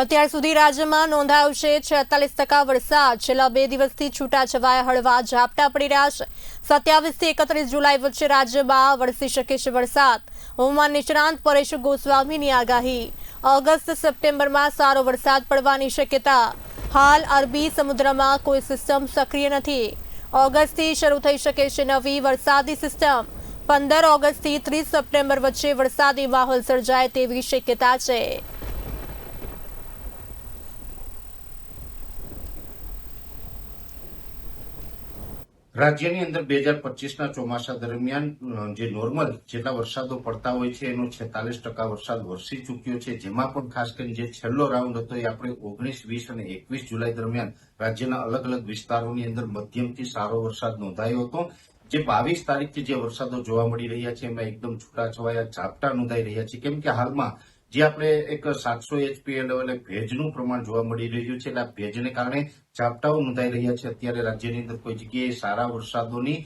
અત્યાર સુધી રાજ્યમાં નોંધાયો છે છેતાલીસ ટકા વરસાદ. છેલ્લા બે દિવસથી છૂટાછવાયા હળવા ઝાપટા પડી રહ્યા છે. સત્યાવીસથી એકત્રીસ જુલાઈ વચ્ચે રાજ્યમાં વરસી શકે છે વરસાદ. હવામાન નિષ્ણાંત પરેશ ગોસ્વામીની આગાહી. ઓગસ્ટ, સપ્ટેમ્બરમાં સારો વરસાદ પડવાની શક્યતા. હાલ અરબી સમુદ્રમાં કોઈ સિસ્ટમ સક્રિય નથી. ઓગસ્ટથી શરૂ થઈ શકે છે નવી વરસાદી સિસ્ટમ. પંદર ઓગસ્ટથી ત્રીસ સપ્ટેમ્બર વચ્ચે વરસાદી માહોલ સર્જાય તેવી શક્યતા છે. રાજ્યની અંદર બે હજાર પચીસના ચોમાસા દરમિયાન જે નોર્મલ જેટલા વરસાદો પડતા હોય છે, એનો છેતાલીસ ટકા વરસાદ વરસી ચૂક્યો છે. જેમાં પણ ખાસ કરીને જે છેલ્લો રાઉન્ડ હતો, એ આપણે ઓગણીસ, વીસ અને એકવીસ જુલાઈ દરમિયાન રાજ્યના અલગ અલગ વિસ્તારોની અંદર મધ્યમથી સારો વરસાદ નોંધાયો હતો. જે બાવીસ તારીખથી જે વરસાદો જોવા મળી રહ્યા છે, એમાં એકદમ છૂટાછવાયા ઝાપટા નોંધાઈ રહ્યા છે. કેમ કે હાલમાં જે આપણે એક સાતસો એચપી લેવલે ભેજનું પ્રમાણ જોવા મળી રહ્યું છે એટલે આ ભેજને કારણે ઝાપટાઓ નોંધાઈ રહ્યા છે. અત્યારે રાજ્યની અંદર કોઈ જગ્યાએ સારા વરસાદોની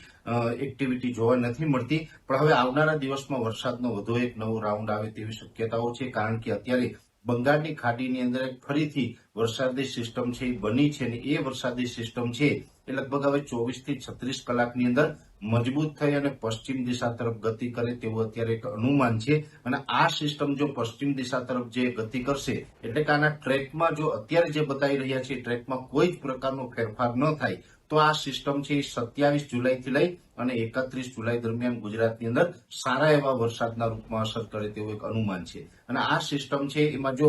એક્ટિવિટી જોવા નથી મળતી. પણ હવે આવનારા દિવસમાં વરસાદનો વધુ એક નવો રાઉન્ડ આવે તેવી શક્યતાઓ છે. કારણ કે અત્યારે બંગાળની ખાડીની અંદર ફરીથી વરસાદી સિસ્ટમ છે, એ બની છે અને એ વરસાદી સિસ્ટમ છે એ લગભગ હવે ચોવીસથી છત્રીસ કલાકની અંદર મજબૂત થઈ અને પશ્ચિમ દિશા તરફ ગતિ કરે તેવું અત્યારે એક અનુમાન છે. અને આ સિસ્ટમ જો પશ્ચિમ દિશા તરફ જે ગતિ કરશે, એટલે કે આના ટ્રેકમાં જો અત્યારે જે બતાવી રહ્યા છે ટ્રેકમાં કોઈ જ પ્રકારનો ફેરફાર ન થાય તો આ સિસ્ટમ છે એ સત્યાવીસ જુલાઈથી લઈ અને એકત્રીસ જુલાઈ દરમિયાન ગુજરાતની અંદર સારા એવા વરસાદના રૂપમાં અસર કરે તેવું એક અનુમાન છે. અને આ સિસ્ટમ છે, એમાં જો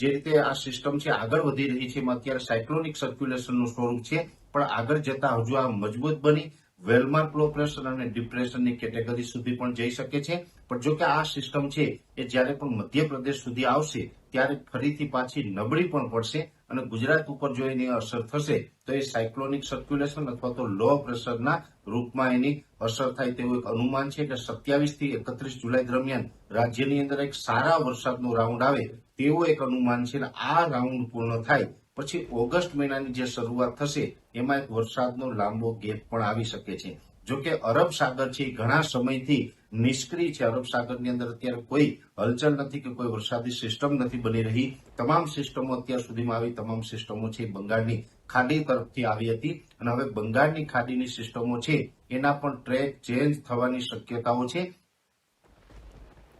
જે રીતે આ સિસ્ટમ છે આગળ વધી રહી છે, એમાં અત્યારે સાયક્લોનિક સર્ક્યુલેશનનું સ્વરૂપ છે, પણ આગળ જતા હજુ આ મજબૂત બની વેલમાર્ક લો પ્રેશર અને ડિપ્રેશનની કેટેગરી સુધી પણ જઈ શકે છે. પણ જો કે આ સિસ્ટમ છે એ જ્યારે પણ મધ્યપ્રદેશ સુધી આવશે, ત્યારે ફરીથી પાછી નબળી પણ પડશે અને ગુજરાત ઉપર જો એની અસર થશે, તો એ સાયક્લોનિક સર્ક્યુલેશન અથવા તો લો પ્રેશરના રૂપમાં એની અસર થાય તેવું એક અનુમાન છે એટલે સત્યાવીસથી એકત્રીસ જુલાઈ દરમિયાન રાજ્યની અંદર એક સારા વરસાદનો રાઉન્ડ આવે તેવું એક અનુમાન છે અને આ રાઉન્ડ પૂર્ણ થાય પછી ઓગસ્ટ મહિનાની જે શરૂઆત થશે, એમાં એક વરસાદનો લાંબો ગેપ પણ આવી શકે છે. જો કે અરબ સાગર છે ઘણા સમયથી નિષ્ક્રિય છે. અરબ સાગરની અંદર અત્યારે કોઈ હલચલ નથી કે કોઈ વરસાદી સિસ્ટમ નથી બની રહી. તમામ સિસ્ટમો અત્યાર સુધીમાં આવી. તમામ સિસ્ટમો છે બંગાળની ખાડી તરફથી આવી હતી. અને હવે બંગાળની ખાડીની સિસ્ટમો છે એના પણ ટ્રેક ચેન્જ થવાની શક્યતાઓ છે.